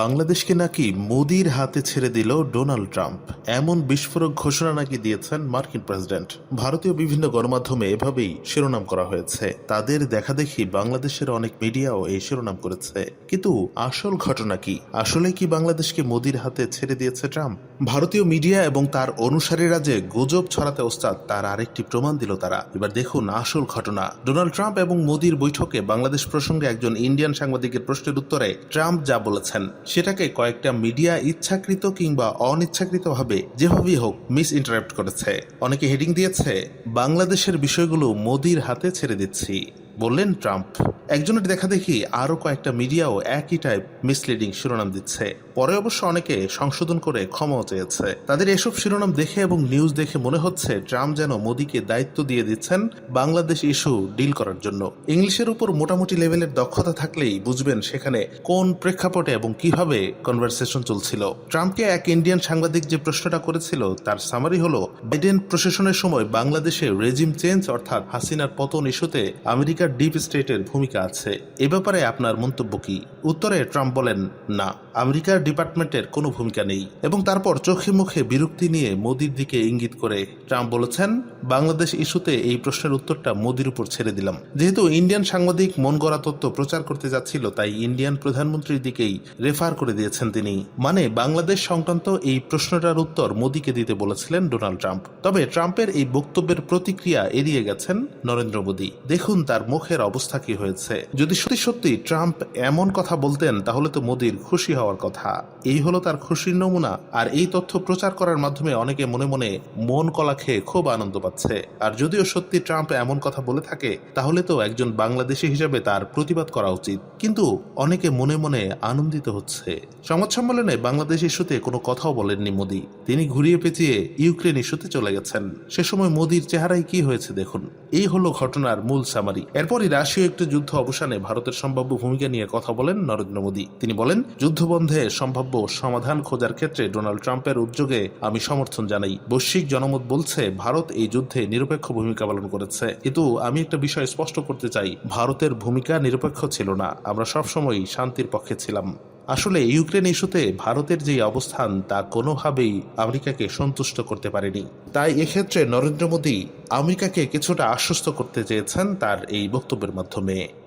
বাংলাদেশকে নাকি মোদির হাতে ছেড়ে দিল ডোনাল্ড ট্রাম্প। এমন বিস্ফোরক ঘোষণা নাকি দিয়েছেন মার্কিন প্রেসিডেন্ট। ভারতীয় বিভিন্ন গণমাধ্যমে এভাবেই শিরোনাম করা হয়েছে। তাদের দেখাদেখি বাংলাদেশের অনেক মিডিয়াও এই শিরোনাম করেছে। কিন্তু আসল ঘটনা কি? আসলে কি বাংলাদেশকে মোদির হাতে ছেড়ে দিয়েছে ট্রাম্প? ভারতীয় মিডিয়া এবং তার অনুসারীরা যে গুজব ছড়াতে ওস্তাদ, তার আরেকটি প্রমাণ দিল তারা। এবার দেখুন আসল ঘটনা। ডোনাল্ড ট্রাম্প এবং মোদির বৈঠকে বাংলাদেশ প্রসঙ্গে একজন ইন্ডিয়ান সাংবাদিকের প্রশ্নের উত্তরে ট্রাম্প যা বলেছেন। সেটাকে কয়েকটা মিডিয়া ইচ্ছাকৃত কিংবা অনিচ্ছাকৃতভাবে যেভাবেই হোক মিস ইন্টারাপ্ট করেছে। অনেকে হেডিং দিয়েছে, বাংলাদেশের বিষয়গুলো মোদির হাতে ছেড়ে দিচ্ছি। বললেন ট্রাম্প, একজনের দেখা দেখি আরও কয়েকটা মিডিয়াও একই টাইপ মিসলিডিং শিরোনাম দিচ্ছে। পরে অবশ্য অনেকে সংশোধন করে ক্ষমাও চেয়েছে। তাদের এসব শিরোনাম দেখে এবং নিউজ দেখে মনে হচ্ছে ট্রাম্প যেন মোদীকে দায়িত্ব দিয়ে দিচ্ছেন বাংলাদেশ ইস্যু ডিল করার জন্য। ইংলিশের উপর মোটামুটি লেভেলের দক্ষতা থাকলেই বুঝবেন সেখানে কোন প্রেক্ষাপটে এবং কীভাবে কনভারসেশন চলছিল। ট্রাম্পকে এক ইন্ডিয়ান সাংবাদিক যে প্রশ্নটা করেছিল, তার সামারি হলো বাইডেন প্রশাসনের সময় বাংলাদেশে রেজিম চেঞ্জ অর্থাৎ হাসিনার পতন ইস্যুতে আমেরিকার ডিপ স্টেটের ভূমিকা আছে। এ ব্যাপারে আপনার মন্তব্য কি? উত্তরে ট্রাম্প বলেন, না, আমেরিকার ডিপার্টমেন্টের কোনো ভূমিকা নেই। এবং তারপর চোখে মুখে বিরক্তি নিয়ে মোদির দিকে ইঙ্গিত করে ট্রাম্প বলেছেন, বাংলাদেশ ইস্যুতে এই প্রশ্নের উত্তরটা মোদির উপর ছেড়ে দিলাম। যেহেতু ইন্ডিয়ান সাংবাদিক মন গড়া তথ্য প্রচার করতে যাচ্ছিল, তাই ইন্ডিয়ান প্রধানমন্ত্রীর দিকেই রেফার করে দিয়েছেন তিনি। মানে বাংলাদেশ সংক্রান্ত এই প্রশ্নটার উত্তর মোদিকে দিতে বলেছিলেন ডোনাল্ড ট্রাম্প। তবে ট্রাম্পের এই বক্তব্যের প্রতিক্রিয়া এড়িয়ে গেছেন নরেন্দ্র মোদী। দেখুন তার মুখের অবস্থা কি হয়েছে? যদি সত্যি সত্যি ট্রাম্প এমন কথা বলতেন, তাহলে তো মোদির খুশি হওয়ার কথা। এই হলো তার খুশির নমুনা, আর এই তথ্য প্রচার করার মাধ্যমে অনেকে মনে মনে মন কলা খেয়ে খুব আনন্দ পাচ্ছে। আর যদিও সত্যি ট্রাম্প এমন কথা বলে থাকে, তাহলে তো একজন বাংলাদেশি হিসেবে তার প্রতিবাদ করা উচিত। কিন্তু অনেকে মনে মনে আনন্দিত হচ্ছে। সংবাদ সম্মেলনে বাংলাদেশ ইস্যুতে কোনো কথাও বলেননি মোদি। তিনি ঘুরিয়ে পেঁচিয়ে ইউক্রেন ইস্যুতে চলে গেছেন। সে সময় মোদির চেহারায় কি হয়েছে দেখুন। এই হলো ঘটনার মূল সামারি এরপরই রাশিয়া একটি যুদ্ধ অবসানে ভারতের সম্ভাব্য ভূমিকা নিয়ে কথা বলেন নরেন্দ্র মোদী। তিনি বলেন যুদ্ধবন্ধে সম্ভাব্য সমাধান খোঁজার ক্ষেত্রে ডোনাল্ড ট্রাম্পের উদ্যোগে আমি সমর্থন জানাই। বৈশ্বিক জনমত বলছে, ভারত এই যুদ্ধে নিরপেক্ষ ভূমিকা পালন করেছে। কিন্তু আমি একটা বিষয় স্পষ্ট করতে চাই, ভারতের ভূমিকা নিরপেক্ষ ছিল না। আমরা সবসময় শান্তির পক্ষে ছিলাম। আসলে ইউক্রেন ইস্যুতে ভারতের যে অবস্থান, তা কোনোভাবেই আমেরিকাকে সন্তুষ্ট করতে পারেনি। তাই এক্ষেত্রে নরেন্দ্র মোদী আমেরিকাকে কিছুটা আশ্বস্ত করতে চেয়েছেন তার এই বক্তব্যের মাধ্যমে।